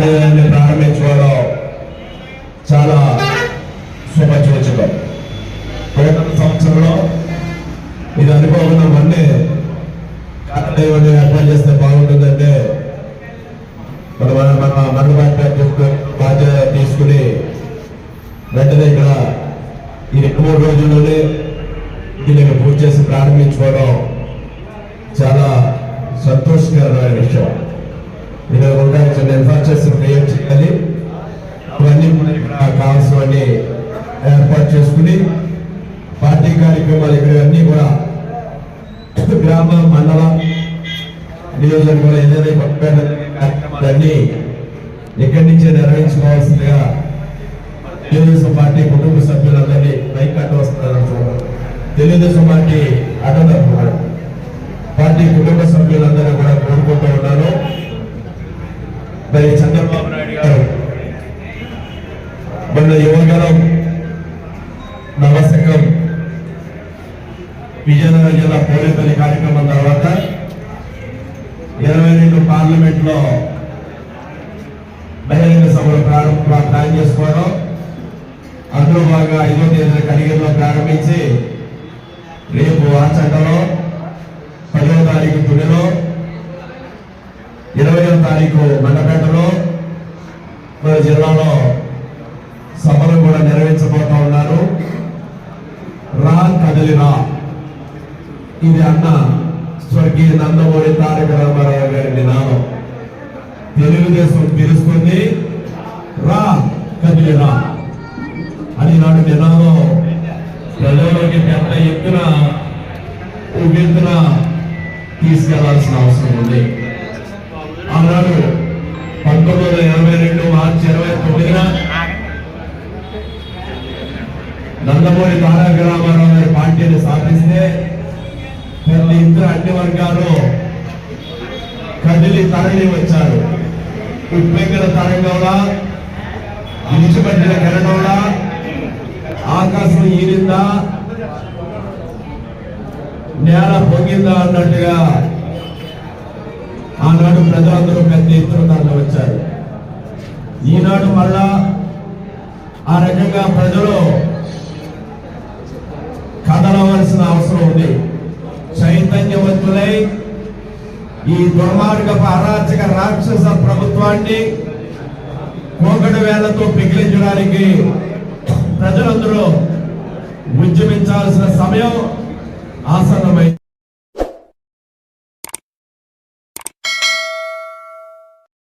కార్యాలయాన్ని ప్రారంభించుకోవడం చాలా శుభసూచకం పోయిన సంవత్సరంలో ఇది అనుకోకుండా మళ్ళీ కార్యాలయాన్ని ఏర్పాటు చేస్తే బాగుంటుందంటే మన మన మన మన బాధ్యత తీసుకుని వెంటనే ఇక్కడ ఈ రెండు మూడు రోజుల్లోనే దీన్ని పూజ చేసి ప్రారంభించుకోవడం చాలా సంతోషకరమైన విషయం. ఇది కూడా చిన్న ఇన్ఫ్రాస్ట్రక్చర్ క్రియేట్ చేయాలి ఇవన్నీ కూడా ఇక్కడ కావాల్సినవన్నీ ఏర్పాటు చేసుకుని పార్టీ కార్యక్రమాలు ఇక్కడ అన్నీ కూడా గ్రామ మండల నియోజకవర్గంలో ఏదైనా కొత్తపేట కార్యక్రమాలన్నీ ఇక్కడి నుంచే నిర్వహించుకోవాల్సిందిగా తెలుగుదేశం పార్టీ కుటుంబ సభ్యులందరినీ బైక్ అడ్డు వస్తున్నారని తెలుగుదేశం పార్టీ అడ్డు గారు. మన యువగలం నవసంగం విజయనగరం జిల్లా పోలీసులు కార్యక్రమం తర్వాత ఇరవై రెండు పార్లమెంట్లో బహిరంగ సభలు ప్రారంభ ప్లాన్ చేసుకోవడం. అందులో బాగా ఐదో తేదీన కడిగిరిలో ప్రారంభించి రేపు ఆచంటలో పదవ తారీఖు తుడిలో ఇరవయో తారీఖు మండపేటలో జిల్లాలో సభలు కూడా నిర్వహించబోతా ఉన్నారు. రా కదలిరా ఇది అన్న స్వర్గీయ నందమూరి తారక రామారావు గారి నినాదం తెలుగుదేశం పిలుస్తుంది రా కదిలిరా అని నాడు నినాదం ప్రజల్లోకి పెద్ద ఎత్తున ఉవ్వెత్తున తీసుకెళ్ళాల్సిన అవసరం ఉంది. ఆనాడు పంతొమ్మిది వందల ఎనభై రెండు మార్చి ఇరవై తొమ్మిదిన నందమూరి తారక రామారావు గారి పార్టీని స్థాపిస్తే పెద్ద ఇద్దరు అన్ని వర్గాలు కదిలి తరలి వచ్చారు. ఉప్పెంగల తరంగంలా విడిచిపెట్టిన కిరణంలా ఆకాశం ఈరిందా నేల పొంగిందా అన్నట్టుగా ఆనాడు ప్రజలందరూ పెద్ద ఎత్తున తరలి వచ్చారు. ఈనాడు మళ్ళా ఆ రకంగా ప్రజలు కదలవలసిన అవసరం ఉంది. చైతన్యవంతులై ఈ దుర్మార్గపు అరాచక రాక్షస ప్రభుత్వాన్ని కోకటి వేళ్ళతో పిగిలించడానికి ప్రజలందరూ ఉద్యమించాల్సిన సమయం